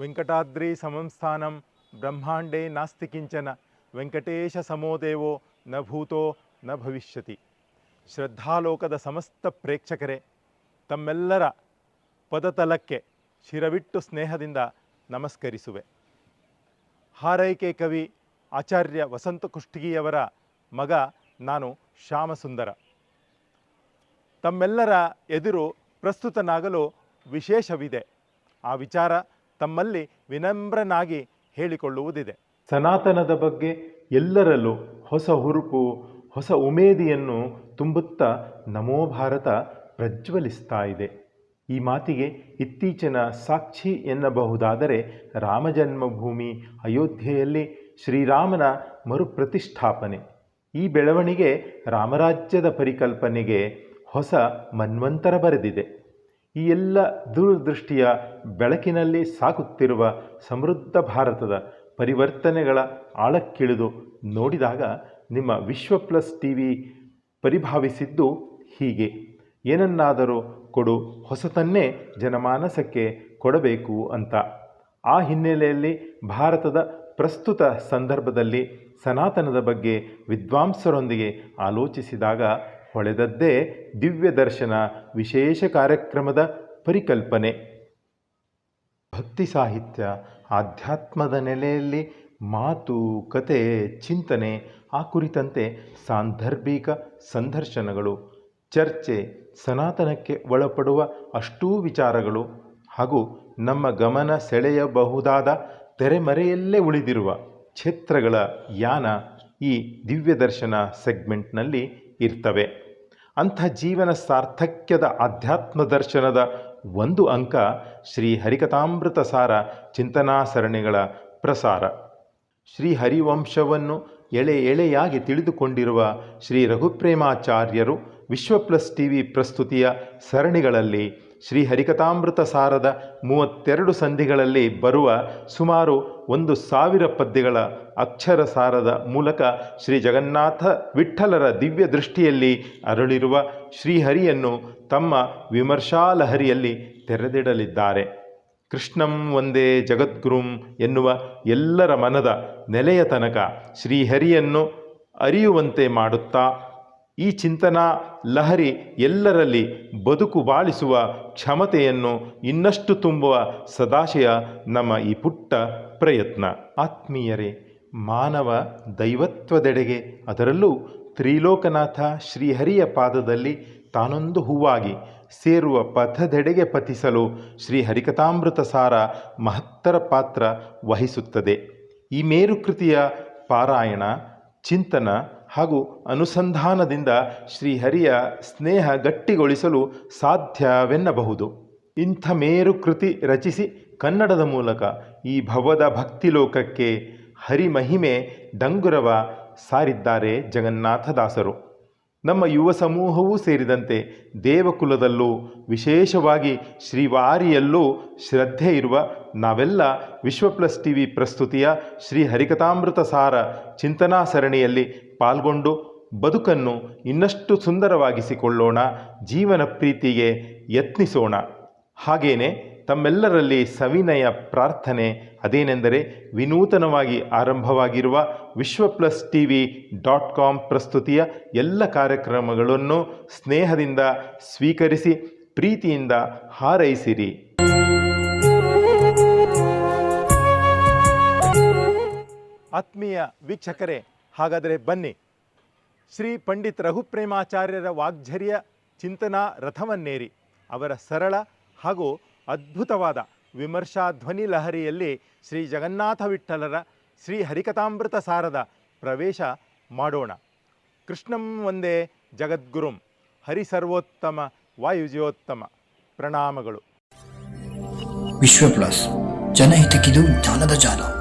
ವೆಂಕಟಾದ್ರಿ ಸಮಂಸ್ಥಾನಂ ಬ್ರಹ್ಮಾಂಡೇ ನಾಸ್ತಿ ಕಿಂಚನ, ವೆಂಕಟೇಶ ಸಮೋದೇವೋ ನ ಭೂತೋ, ನ ಭವಿಷ್ಯತಿ. ಶ್ರದ್ಧಾಲೋಕದ ಸಮಸ್ತ ಪ್ರೇಕ್ಷಕರೇ, ತಮ್ಮೆಲ್ಲರ ಪದತಲಕ್ಕೆ ಶಿರವಿಟ್ಟು ಸ್ನೇಹದಿಂದ ನಮಸ್ಕರಿಸುವೆ. ಹಾರೈಕೆ ಕವಿ ಆಚಾರ್ಯ ವಸಂತ ಕುಷ್ಟಗಿಯವರ ಮಗ ನಾನು ಶ್ಯಾಮಸುಂದರ. ತಮ್ಮೆಲ್ಲರ ಎದುರು ಪ್ರಸ್ತುತನಾಗಲು ವಿಶೇಷವಿದೆ. ಆ ವಿಚಾರ ತಮ್ಮಲ್ಲಿ ವಿನಮ್ರನಾಗಿ ಹೇಳಿಕೊಳ್ಳುವುದಿದೆ. ಸನಾತನದ ಬಗ್ಗೆ ಎಲ್ಲರಲ್ಲೂ ಹೊಸ ಹುರುಪು, ಹೊಸ ಉಮೇದಿಯನ್ನು ತುಂಬುತ್ತಾ ನಮೋ ಭಾರತ ಪ್ರಜ್ವಲಿಸ್ತಾ ಇದೆ. ಈ ಮಾತಿಗೆ ಇತ್ತೀಚಿನ ಸಾಕ್ಷಿ ಎನ್ನಬಹುದಾದರೆ ರಾಮಜನ್ಮಭೂಮಿ ಅಯೋಧ್ಯೆಯಲ್ಲಿ ಶ್ರೀರಾಮನ ಮರುಪ್ರತಿಷ್ಠಾಪನೆ. ಈ ಬೆಳವಣಿಗೆ ರಾಮರಾಜ್ಯದ ಪರಿಕಲ್ಪನೆಗೆ ಹೊಸ ಮನ್ವಂತರ ಬರೆದಿದೆ. ಈ ಎಲ್ಲ ದೂರದೃಷ್ಟಿಯ ಬೆಳಕಿನಲ್ಲಿ ಸಾಗುತ್ತಿರುವ ಸಮೃದ್ಧ ಭಾರತದ ಪರಿವರ್ತನೆಗಳ ಆಳಕ್ಕಿಳಿದು ನೋಡಿದಾಗ ನಿಮ್ಮ ವಿಶ್ವ ಪ್ಲಸ್ ಟಿ ವಿ ಪರಿಭಾವಿಸಿದ್ದು ಹೀಗೆ. ಏನನ್ನಾದರೂ ಕೊಡು, ಹೊಸತನ್ನೇ ಜನಮಾನಸಕ್ಕೆ ಕೊಡಬೇಕು ಅಂತ. ಆ ಹಿನ್ನೆಲೆಯಲ್ಲಿ ಭಾರತದ ಪ್ರಸ್ತುತ ಸಂದರ್ಭದಲ್ಲಿ ಸನಾತನದ ಬಗ್ಗೆ ವಿದ್ವಾಂಸರೊಂದಿಗೆ ಆಲೋಚಿಸಿದಾಗ ಹೊಳೆದದ್ದೇ ದಿವ್ಯ ದರ್ಶನ, ವಿಶೇಷ ಕಾರ್ಯಕ್ರಮದ ಪರಿಕಲ್ಪನೆ. ಭಕ್ತಿ ಸಾಹಿತ್ಯ, ಆಧ್ಯಾತ್ಮದ ನೆಲೆಯಲ್ಲಿ ಮಾತು, ಕತೆ, ಚಿಂತನೆ, ಆ ಕುರಿತಂತೆ ಸಾಂದರ್ಭಿಕ ಸಂದರ್ಶನಗಳು. ಚರ್ಚೆ, ಸನಾತನಕ್ಕೆ ಒಳಪಡುವ ಅಷ್ಟೂ ವಿಚಾರಗಳು. ಹಾಗೂ ನಮ್ಮ ಗಮನ ಸೆಳೆಯಬಹುದಾದ ತೆರೆಮರೆಯಲ್ಲೇ ಉಳಿದಿರುವ ಕ್ಷೇತ್ರಗಳ ಯಾನ ಈ ದಿವ್ಯದರ್ಶನ ಸೆಗ್ಮೆಂಟ್ನಲ್ಲಿ ಇರ್ತವೆ. ಅಂಥ ಜೀವನ ಸಾರ್ಥಕ್ಯದ ಆಧ್ಯಾತ್ಮ ದರ್ಶನದ ಒಂದು ಅಂಕ ಶ್ರೀ ಹರಿಕಥಾಮೃತ ಸಾರ ಚಿಂತನಾ ಸರಣಿಗಳ ಪ್ರಸಾರ. ಶ್ರೀ ಹರಿವಂಶವನ್ನು ಎಳೆ ಎಳೆಯಾಗಿ ತಿಳಿದುಕೊಂಡಿರುವ ಶ್ರೀ ರಘುಪ್ರೇಮಾಚಾರ್ಯರು ವಿಶ್ವ ಪ್ಲಸ್ ಟಿ ವಿ ಪ್ರಸ್ತುತಿಯ ಸರಣಿಗಳಲ್ಲಿ ಶ್ರೀ ಹರಿಕಥಾಮೃತ ಸಾರದ ಮೂವತ್ತೆರಡು ಸಂಧಿಗಳಲ್ಲಿ ಬರುವ ಸುಮಾರು ಒಂದು ಸಾವಿರ ಪದ್ಯಗಳ ಅಕ್ಷರ ಸಾರದ ಮೂಲಕ ಶ್ರೀ ಜಗನ್ನಾಥ ವಿಠ್ಠಲರ ದಿವ್ಯ ದೃಷ್ಟಿಯಲ್ಲಿ ಅರಳಿರುವ ಶ್ರೀಹರಿಯನ್ನು ತಮ್ಮ ವಿಮರ್ಶಾಲಹರಿಯಲ್ಲಿ ತೆರೆದಿಡಲಿದ್ದಾರೆ. ಕೃಷ್ಣಂ ಒಂದೇ ಜಗದ್ಗುರುಂ ಎನ್ನುವ ಎಲ್ಲರ ಮನದ ನೆಲೆಯ ತನಕ ಶ್ರೀಹರಿಯನ್ನು ಅರಿಯುವಂತೆ ಮಾಡುತ್ತಾ ಈ ಚಿಂತನಾ ಲಹರಿ ಎಲ್ಲರಲ್ಲಿ ಬದುಕು ಬಾಳಿಸುವ ಕ್ಷಮತೆಯನ್ನು ಇನ್ನಷ್ಟು ತುಂಬುವ ಸದಾಶಯ ನಮ್ಮ ಈ ಪುಟ್ಟ ಪ್ರಯತ್ನ. ಆತ್ಮೀಯರೇ, ಮಾನವ ದೈವತ್ವದೆಡೆಗೆ ಅದರಲ್ಲೂ ತ್ರಿಲೋಕನಾಥ ಶ್ರೀಹರಿಯ ಪಾದದಲ್ಲಿ ತಾನೊಂದು ಹೂವಾಗಿ ಸೇರುವ ಪಥದೆಡೆಗೆ ಪತಿಸಲು ಶ್ರೀ ಹರಿಕಥಾಮೃತ ಸಾರ ಮಹತ್ತರ ಪಾತ್ರ ವಹಿಸುತ್ತದೆ. ಈ ಮೇರುಕೃತಿಯ ಪಾರಾಯಣ, ಚಿಂತನ ಹಾಗೂ ಅನುಸಂಧಾನದಿಂದ ಶ್ರೀಹರಿಯ ಸ್ನೇಹ ಗಟ್ಟಿಗೊಳಿಸಲು ಸಾಧ್ಯವೆನ್ನಬಹುದು. ಇಂಥ ಮೇರುಕೃತಿ ರಚಿಸಿ ಕನ್ನಡದ ಮೂಲಕ ಈ ಭವದ ಭಕ್ತಿಲೋಕಕ್ಕೆ ಹರಿಮಹಿಮೆ ಡಂಗುರವ ಸಾರಿದ್ದಾರೆ ಜಗನ್ನಾಥದಾಸರು. ನಮ್ಮ ಯುವ ಸಮೂಹವೂ ಸೇರಿದಂತೆ ದೇವಕುಲದಲ್ಲೂ, ವಿಶೇಷವಾಗಿ ಶ್ರೀವಾರಿಯಲ್ಲೂ ಶ್ರದ್ಧೆ ಇರುವ ನಾವೆಲ್ಲ ವಿಶ್ವ ಪ್ಲಸ್ ಟಿ ಪ್ರಸ್ತುತಿಯ ಶ್ರೀ ಹರಿಕಥಾಮೃತ ಸಾರ ಚಿಂತನಾ ಸರಣಿಯಲ್ಲಿ ಪಾಲ್ಗೊಂಡು ಬದುಕನ್ನು ಇನ್ನಷ್ಟು ಸುಂದರವಾಗಿಸಿಕೊಳ್ಳೋಣ, ಜೀವನ ಪ್ರೀತಿಗೆ ಯತ್ನಿಸೋಣ. ಹಾಗೇನೆ ತಮ್ಮೆಲ್ಲರಲ್ಲಿ ಸವಿನಯ ಪ್ರಾರ್ಥನೆ, ಅದೇನೆಂದರೆ ವಿನೂತನವಾಗಿ ಆರಂಭವಾಗಿರುವ Vishwa plus T V dot com ಪ್ರಸ್ತುತಿಯ ಎಲ್ಲ ಕಾರ್ಯಕ್ರಮಗಳನ್ನು ಸ್ನೇಹದಿಂದ ಸ್ವೀಕರಿಸಿ, ಪ್ರೀತಿಯಿಂದ ಹಾರೈಸಿರಿ. ಆತ್ಮೀಯ ವೀಕ್ಷಕರೇ, ಹಾಗಾದರೆ ಬನ್ನಿ. ಶ್ರೀ ಪಂಡಿತ್ ರಘುಪ್ರೇಮಾಚಾರ್ಯರ ವಾಗ್ಝರ್ಯ ಚಿಂತನಾ ರಥವನ್ನೇರಿ, ಅವರ ಸರಳ ಹಾಗೂ ಅದ್ಭುತವಾದ ವಿಮರ್ಶಾ ಧ್ವನಿ ಲಹರಿಯಲ್ಲಿ ಶ್ರೀ ಜಗನ್ನಾಥ ವಿಠ್ಠಲರ ಶ್ರೀ ಹರಿಕಥಾಮೃತ ಸಾರದ ಪ್ರವೇಶ ಮಾಡೋಣ. ಕೃಷ್ಣಂ ಒಂದೇ ಜಗದ್ಗುರುಂ. ಹರಿಸರ್ವೋತ್ತಮ ವಾಯುಜಯೋತ್ತಮ. ಪ್ರಣಾಮಗಳು. ವಿಶ್ವ ಪ್ಲಸ್ ಜನಹಿತಕ್ಕಿದು ಜ್ಞಾನದ ಜಾಲ.